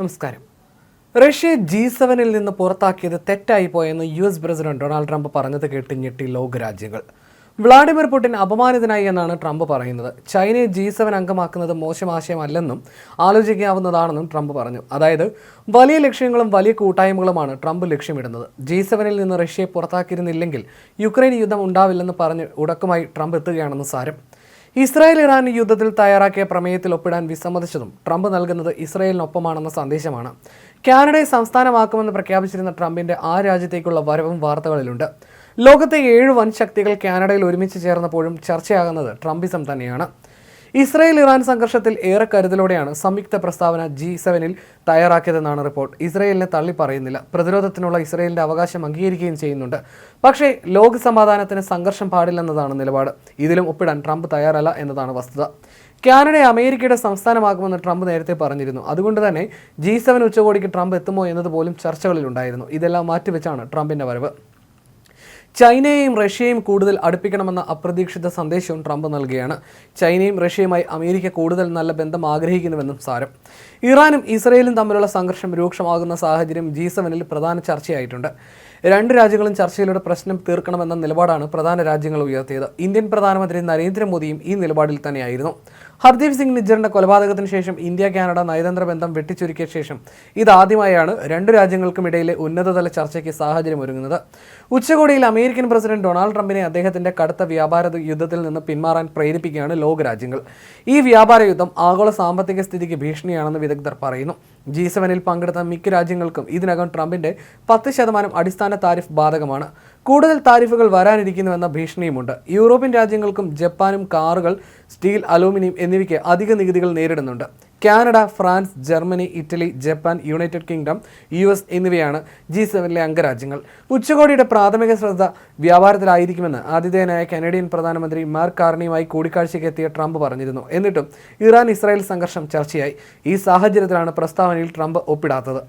നമസ്കാരം. Russia G സെവനിൽ നിന്ന് പുറത്താക്കിയത് തെറ്റായി പോയെന്ന് U S president Donald Trump പറഞ്ഞത് കേട്ട് ഞെട്ടി ലോകരാജ്യങ്ങൾ. വ്ളാഡിമിർ പുടിൻ അപമാനിതനായി എന്നാണ് ട്രംപ് പറയുന്നത്. ചൈനയെ ജി സെവൻ അംഗമാക്കുന്നത് മോശം ആശയമല്ലെന്നും ആലോചിക്കാവുന്നതാണെന്നും ട്രംപ് പറഞ്ഞു. അതായത് വലിയ ലക്ഷ്യങ്ങളും വലിയ കൂട്ടായ്മകളുമാണ് ട്രംപ് ലക്ഷ്യമിടുന്നത്. ജി സെവനിൽ നിന്ന് റഷ്യയെ പുറത്താക്കിയിരുന്നില്ലെങ്കിൽ യുക്രൈൻ യുദ്ധം ഉണ്ടാവില്ലെന്ന് പറഞ്ഞ് ഉടക്കമായി ട്രംപ് എത്തുകയാണെന്ന് സാരം. ഇസ്രായേൽ ഇറാൻ യുദ്ധത്തിൽ തയ്യാറാക്കിയ പ്രമേയത്തിൽ ഒപ്പിടാൻ വിസമ്മതിച്ചതും ട്രംപ് നൽകുന്നത് ഇസ്രായേലിനൊപ്പമാണെന്ന സന്ദേശമാണ്. കാനഡയെ സംസ്ഥാനമാക്കുമെന്ന് പ്രഖ്യാപിച്ചിരുന്ന ട്രംപിന്റെ ആ രാജ്യത്തേക്കുള്ള വരവും വാർത്തകളിലുണ്ട്. ലോകത്തെ ഏഴ് വൻ ശക്തികൾ കാനഡയിൽ ഒരുമിച്ച് ചേർന്നപ്പോഴും ചർച്ചയാകുന്നത് ട്രംപിസം തന്നെയാണ്. ഇസ്രായേൽ ഇറാൻ സംഘർഷത്തിൽ ഏറെ കരുതലോടെയാണ് സംയുക്ത പ്രസ്താവന ജി സെവനിൽ തയ്യാറാക്കിയതെന്നാണ് റിപ്പോർട്ട്. ഇസ്രായേലിനെ തള്ളിപ്പറയുന്നില്ല പ്രതിരോധത്തിനുള്ള ഇസ്രായേലിന്റെ അവകാശം അംഗീകരിക്കുകയും ചെയ്യുന്നുണ്ട്. പക്ഷേ ലോക സമാധാനത്തിന് സംഘർഷം പാടില്ലെന്നതാണ് നിലപാട്. ഇതിലും ഒപ്പിടാൻ ട്രംപ് തയ്യാറല്ല എന്നതാണ് വസ്തുത. കാനഡ അമേരിക്കയുടെ സംസ്ഥാനമാകുമെന്ന് ട്രംപ് നേരത്തെ പറഞ്ഞിരുന്നു. അതുകൊണ്ട് തന്നെ ജി സെവൻ ഉച്ചകോടിക്ക് ട്രംപ് എത്തുമോ എന്നതുപോലും ചർച്ചകളിലുണ്ടായിരുന്നു. ഇതെല്ലാം മാറ്റിവെച്ചാണ് ട്രംപിന്റെ വരവ്. ചൈനയെയും റഷ്യയും കൂടുതൽ അടുപ്പിക്കണമെന്ന അപ്രതീക്ഷിത സന്ദേശവും ട്രംപ് നൽകുകയാണ്. ചൈനയും റഷ്യയുമായി അമേരിക്ക കൂടുതൽ നല്ല ബന്ധം ആഗ്രഹിക്കുന്നുവെന്നും സാരം. ഇറാനും ഇസ്രയേലും തമ്മിലുള്ള സംഘർഷം രൂക്ഷമാകുന്ന സാഹചര്യം ജി സെവനിൽ പ്രധാന ചർച്ചയായിട്ടുണ്ട്. രണ്ട് രാജ്യങ്ങളും ചർച്ചയിലൂടെ പ്രശ്നം തീർക്കണമെന്ന നിലപാടാണ് പ്രധാന രാജ്യങ്ങൾ ഉയർത്തിയത്. ഇന്ത്യൻ പ്രധാനമന്ത്രി നരേന്ദ്രമോദിയും ഈ നിലപാടിൽ തന്നെയായിരുന്നു. ഹർദീപ് സിംഗ് നിജറിന്റെ കൊലപാതകത്തിന് ശേഷം ഇന്ത്യ കാനഡ നയതന്ത്ര ബന്ധം വെട്ടിച്ചുരുക്കിയ ശേഷം ഇതാദ്യമായാണ് രണ്ട് രാജ്യങ്ങൾക്കും ഇടയിലെ ഉന്നതതല ചർച്ചയ്ക്ക് സാഹചര്യം ഒരുങ്ങുന്നത്. ഉച്ചകോടിയിൽ അമേരിക്കൻ പ്രസിഡന്റ് ഡൊണാൾഡ് ട്രംപിനെ അദ്ദേഹത്തിന്റെ കടുത്ത വ്യാപാര യുദ്ധത്തിൽ നിന്ന് പിന്മാറാൻ പ്രേരിപ്പിക്കുകയാണ് ലോകരാജ്യങ്ങൾ. ഈ വ്യാപാര യുദ്ധം ആഗോള സാമ്പത്തിക സ്ഥിതിക്ക് ഭീഷണിയാണെന്ന് വിദഗ്ധർ പറയുന്നു. ജി സെവനിൽ പങ്കെടുത്ത മിക്ക രാജ്യങ്ങൾക്കും ഇതിനകം ട്രംപിന്റെ പത്ത് ശതമാനം അടിസ്ഥാന താരിഫ് ബാധകമാണ്. കൂടുതൽ താരിഫുകൾ വരാനിരിക്കുന്നുവെന്ന ഭീഷണിയുമുണ്ട്. യൂറോപ്യൻ രാജ്യങ്ങൾക്കും ജപ്പാനും കാറുകൾ സ്റ്റീൽ അലൂമിനിയം എന്നിവയ്ക്ക് അധിക നികുതികൾ നേരിടുന്നുണ്ട്. Canada France Germany Italy Japan United Kingdom U S എന്നിവയാണ് ജി സെവനിലെ അംഗരാജ്യങ്ങൾ. ഉച്ചകോടിയുടെ പ്രാഥമിക ശ്രദ്ധ വ്യാപാരത്തിലായിരിക്കുമെന്ന് ആതിഥേയനായ കനേഡിയൻ പ്രധാനമന്ത്രി മാർക്ക് കാർണിയുമായി കൂടിക്കാഴ്ചയ്ക്ക് എത്തിയ ട്രംപ് പറഞ്ഞിരുന്നു. എന്നിട്ടും ഇറാൻ ഇസ്രായേൽ സംഘർഷം ചർച്ചയായി. ഈ സാഹചര്യത്തിലാണ് പ്രസ്താവനയിൽ ട്രംപ് ഒപ്പിടാത്തത്.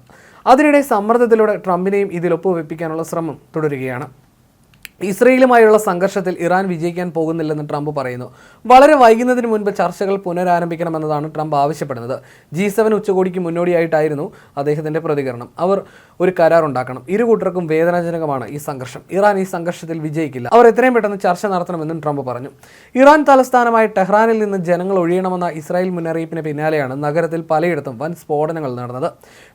അതിനിടെ സമ്മർദ്ദത്തിലൂടെ ട്രംപിനെയും ഇതിൽ ഒപ്പുവെപ്പിക്കാനുള്ള ശ്രമം തുടരുകയാണ്. ഇസ്രയേലുമായുള്ള സംഘർഷത്തിൽ ഇറാൻ വിജയിക്കാൻ പോകുന്നില്ലെന്ന് ട്രംപ് പറയുന്നു. വളരെ വൈകുന്നതിന് മുൻപ് ചർച്ചകൾ പുനരാരംഭിക്കണമെന്നതാണ് ട്രംപ് ആവശ്യപ്പെടുന്നത്. ജി സെവൻ ഉച്ചകോടിക്ക് മുന്നോടിയായിട്ടായിരുന്നു അദ്ദേഹത്തിന്റെ പ്രതികരണം. അവർ ഒരു കരാർ ഉണ്ടാക്കണം. ഇരു കൂട്ടർക്കും വേദനാജനകമാണ് ഈ സംഘർഷം. ഇറാൻ ഈ സംഘർഷത്തിൽ വിജയിക്കില്ല. അവർ എത്രയും പെട്ടെന്ന് ചർച്ച നടത്തണമെന്നും ട്രംപ് പറഞ്ഞു. ഇറാൻ തലസ്ഥാനമായ ടെഹ്റാനിൽ നിന്ന് ജനങ്ങൾ ഒഴിയണമെന്ന ഇസ്രായേൽ മുന്നറിയിപ്പിന് പിന്നാലെയാണ് നഗരത്തിൽ പലയിടത്തും വൻ സ്ഫോടനങ്ങൾ നടന്നത്.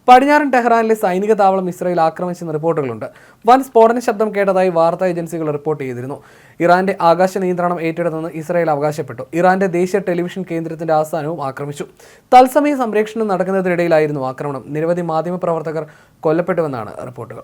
പടിഞ്ഞാറൻ ടെഹ്റാനിലെ സൈനിക താവളം ഇസ്രായേൽ ആക്രമിച്ചെന്ന് റിപ്പോർട്ടുകളുണ്ട്. വൻ സ്ഫോടന ശബ്ദം കേട്ടതായി വാർത്താ ഏജൻസികൾ റിപ്പോർട്ട് ചെയ്തിരുന്നു. ഇറാന്റെ ആകാശ നിയന്ത്രണം ഏറ്റെടുത്തെന്ന് ഇസ്രായേൽ അവകാശപ്പെട്ടു. ഇറാന്റെ ദേശീയ ടെലിവിഷൻ കേന്ദ്രത്തിന്റെ ആസ്ഥാനവും ആക്രമിച്ചു. തത്സമയ സംപ്രേഷണം നടക്കുന്നതിനിടയിലായിരുന്നു ആക്രമണം. നിരവധി മാധ്യമപ്രവർത്തകർ കൊല്ലപ്പെട്ടുവെന്നാണ് റിപ്പോർട്ടുകൾ.